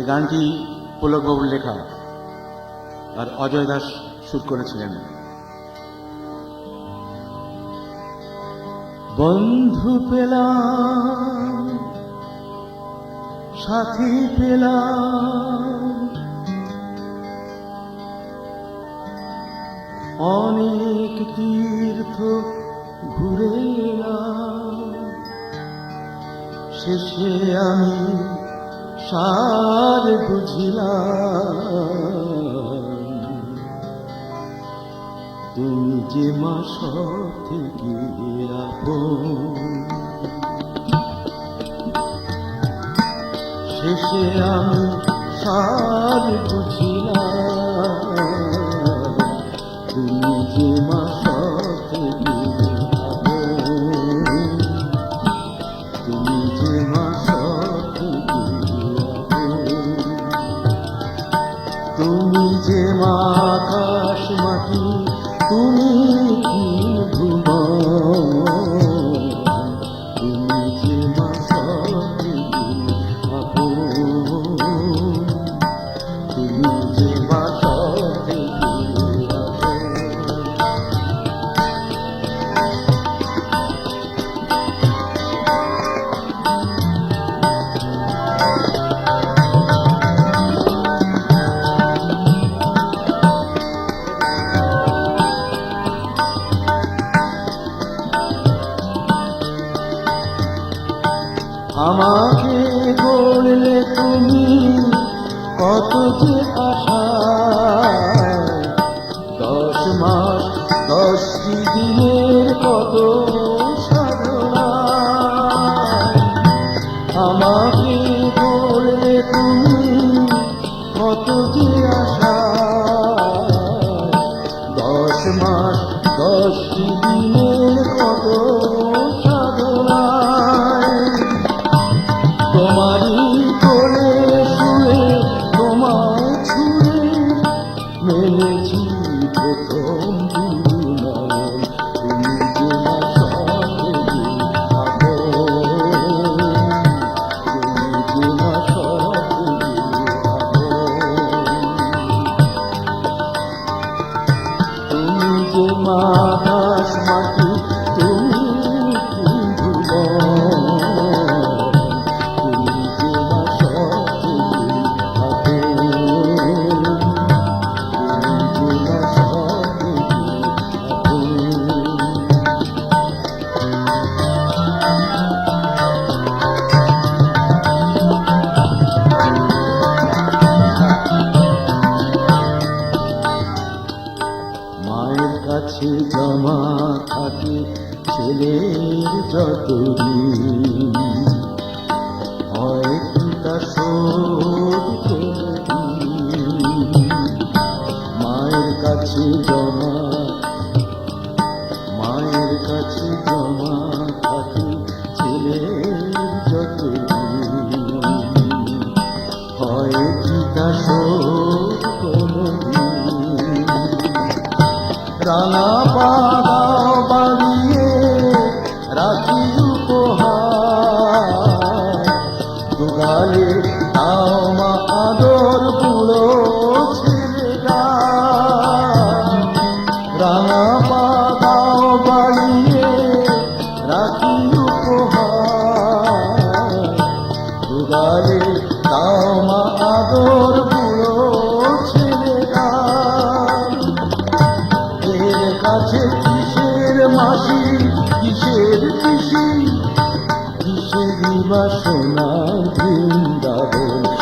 এই গানটি পুলকবাবুর লেখা আর অজয় দাস সুর করেছিলেন। বন্ধু পেলাম, সাথী পেলাম, অনেক তীর্থ ঘুরে শেষে আমি সার বুঝিলাম। তুমি যে মা সব থেকে শেষে আমি সার বুঝিলাম। তুমি যে মা যে মা আমাকে গড়লে তুমি কত যে আশা। দশ মাস দশটি দিনের কত আমাকে তুমি কত যে আশা। দশ মাস দশটি দিনের তুমি যে মা আকাশ মাটি কাছে জমা থাকে ছেলের যত ঋণ। হয়? মায়ের কাছে জমা মায়ের কাছে জমা রাখি উপহার দুগালে তাও মা আদর পুরো রাঙা পাগাও বাড়িয়ে রাখি উপহার দুগালে মাসি কিসের কিসের বাসনা বৃন্দাবন?